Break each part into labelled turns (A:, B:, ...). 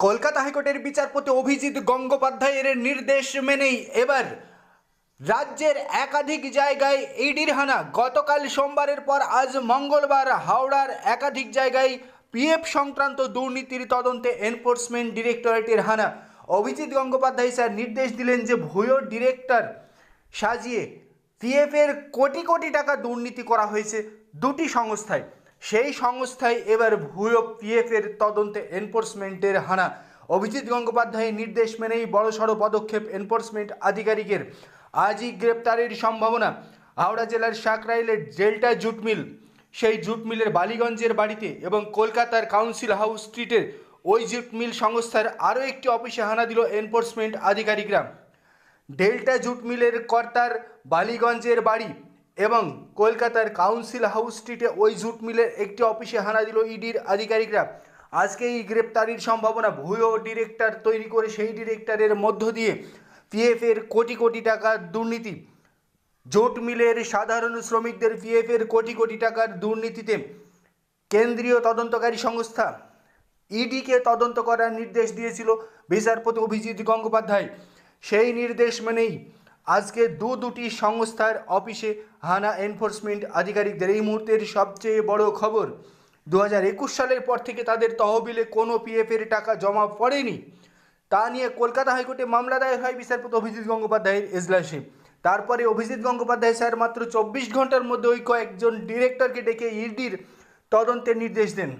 A: কলকাতা হাইকোর্টের বিচারপতি অভিজিৎ গঙ্গোপাধ্যায়ের নির্দেশ মেনেই এবার রাজ্যের একাধিক জায়গায় ইডির হানা। গতকাল সোমবারের পর আজ মঙ্গলবার হাওড়ার একাধিক জায়গায় পিএফ সংক্রান্ত দুর্নীতির তদন্তে এনফোর্সমেন্ট ডিরেক্টরেটের হানা। অভিজিৎ গঙ্গোপাধ্যায় স্যার নির্দেশ দিলেন যে ভুয়ো ডিরেক্টর সাজিয়ে পিএফের কোটি কোটি টাকা দুর্নীতি করা হয়েছে দুটি সংস্থায়। সেই সংস্থায় এবার ভুয়ো পিএফের তদন্তে এনফোর্সমেন্টের হানা। অভিজিৎ গঙ্গোপাধ্যায়ের নির্দেশ মেনেই বড়সড় পদক্ষেপ এনফোর্সমেন্ট আধিকারিকের। আজই গ্রেপ্তারের সম্ভাবনা। হাওড়া জেলার সাকরাইলের ডেল্টা জুট মিল। সেই জুট মিলের বালিগঞ্জের বাড়িতে এবং কলকাতার কাউন্সিল হাউস স্ট্রিটের ওই জুট মিল সংস্থার আরও একটি অফিসে হানা দিল এনফোর্সমেন্ট আধিকারিকরা। ডেল্টা জুট মিলের কর্তার বালিগঞ্জের বাড়ি এবং কলকাতার কাউন্সিল হাউস স্ট্রিটে ওই জুট মিলের একটি অফিসে হানা দিল ইডির আধিকারিকরা। আজকে এই গ্রেপ্তারির সম্ভাবনা, ভুয়ো ডিরেক্টর তৈরি করে সেই ডিরেক্টরের মধ্য দিয়ে পিএফের কোটি কোটি টাকার দুর্নীতি। জোট মিলের সাধারণ শ্রমিকদের পিএফের কোটি কোটি টাকার দুর্নীতিতে কেন্দ্রীয় তদন্তকারী সংস্থা ইডিকে তদন্ত করার নির্দেশ দিয়েছিল বিচারপতি অভিজিৎ গঙ্গোপাধ্যায়। সেই নির্দেশ মেনেই আজকে দু দুটি সংস্থার অফিসে হানা এনফোর্সমেন্ট আধিকারিকদের এই মুহূর্তের সবচেয়ে বড় খবর। দু হাজার একুশ সালের পর থেকে তাদের তহবিলে কোনো পিএফের টাকা জমা পড়েনি। তা নিয়ে কলকাতা হাইকোর্টে মামলা দায়ের হয় বিচারপতি অভিজিৎ গঙ্গোপাধ্যায়ের এজলাসে। তারপরে অভিজিৎ গঙ্গোপাধ্যায় স্যার মাত্র চব্বিশ ঘণ্টার মধ্যে ওই কয়েকজন ডিরেক্টরকে ডেকে ইডির তদন্তের নির্দেশ দেন।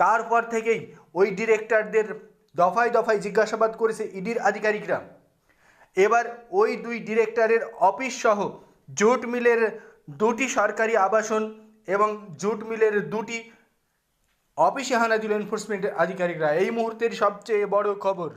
A: তারপর থেকেই ওই ডিরেক্টরদের দফায় দফায় জিজ্ঞাসাবাদ করেছে ইডির আধিকারিকরা। এবার ওই দুই ডিরেক্টরের অফিস সহ জুট মিলের দুটি সরকারি আবাসন এবং জুট মিলের দুটি অফিসে হানা দিল এনফোর্সমেন্টের আধিকারিকরা। এই মুহূর্তের সবচেয়ে বড় খবর।